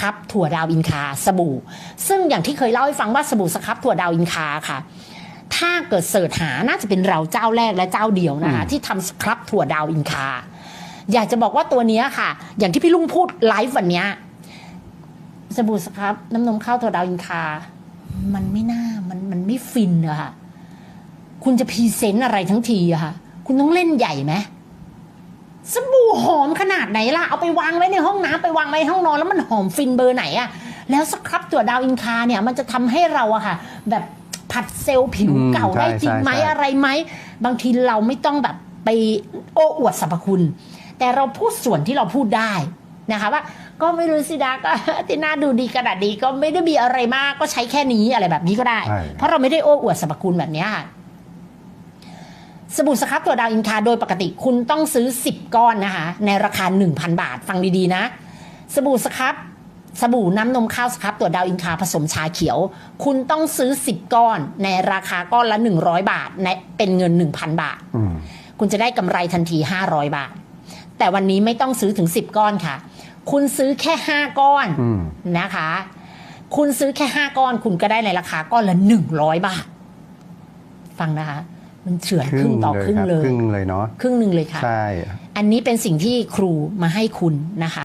ครับถั่วดาวอินคาสบู่ ซึ่งอย่างที่เคยเล่าให้ฟังว่าสบู่สครับถั่วดาวอินคาค่ะ ถ้าเกิดเสิร์ชหาน่าจะเป็นเราเจ้าแรกและเจ้าเดียวนะคะที่ทำสครับถั่วดาวอินคา อยากจะบอกว่าตัวเนี้ยค่ะ อย่างที่พี่ลุงพูดไลฟ์วันเนี้ยสบู่สครับน้ำนมข้าวถั่วดาวอินคา มันไม่น่ามันมันไม่ฟินอะค่ะคุณจะพรีเซนต์อะไรทั้งทีอะค่ะ คุณต้องเล่นใหญ่ไหม สบู่หอมขนาดไหนล่ะ เอาไปวางไว้ในห้องน้ำไปวางไว้ในห้องนอนแล้วมันหอมฟินเบอร์ไหนอะแล้วสครับตัวดาวอินคาเนี่ยมันจะทำให้เราอะค่ะ แบบผัดเซลล์ผิวอืมเก่าได้ใช่จริงไหมใช่ใช่อะไรไหม บางทีเราไม่ต้องแบบไปโอ้อวดสรรพคุณ แต่เราพูดส่วนที่เราพูดได้นะคะว่าก็ไม่รู้สิดาก็ที่หน้าดูดีขนาดนี้ก็ไม่ได้มีอะไรมากก็ใช้แค่นี้อะไรแบบนี้ก็ได้ใช่เพราะเราไม่ได้โอ้อวดสรรพคุณแบบเนี้ยค่ะ สบู่สครับตัวดาวอินคาโดยปกติคุณต้องซื้อ 10 ก้อนนะคะ ในราคา 1,000 บาท ฟังดีๆนะ สบู่สครับสบู่น้ำนมข้าวสครับตัวดาวอินคาผสมชาเขียว คุณต้องซื้อ 10 ก้อน ในราคาก้อนละ 100 บาทในเป็นเงิน 1,000 บาทอืมคุณจะได้กำไรทันที 500 บาท แต่วันนี้ไม่ต้องซื้อถึง 10 ก้อนค่ะ คุณซื้อแค่ 5 ก้อนอืมนะคะ คุณซื้อแค่ 5 ก้อน คุณก็ได้ในราคาก้อนละ 100 บาท ฟังนะคะ มันเฉือนครึ่งต่อครึ่งครับเลยครึ่งเลยเนาะครึ่งหนึ่งเลยค่ะใช่อันนี้เป็นสิ่งที่ครูมาให้คุณนะคะ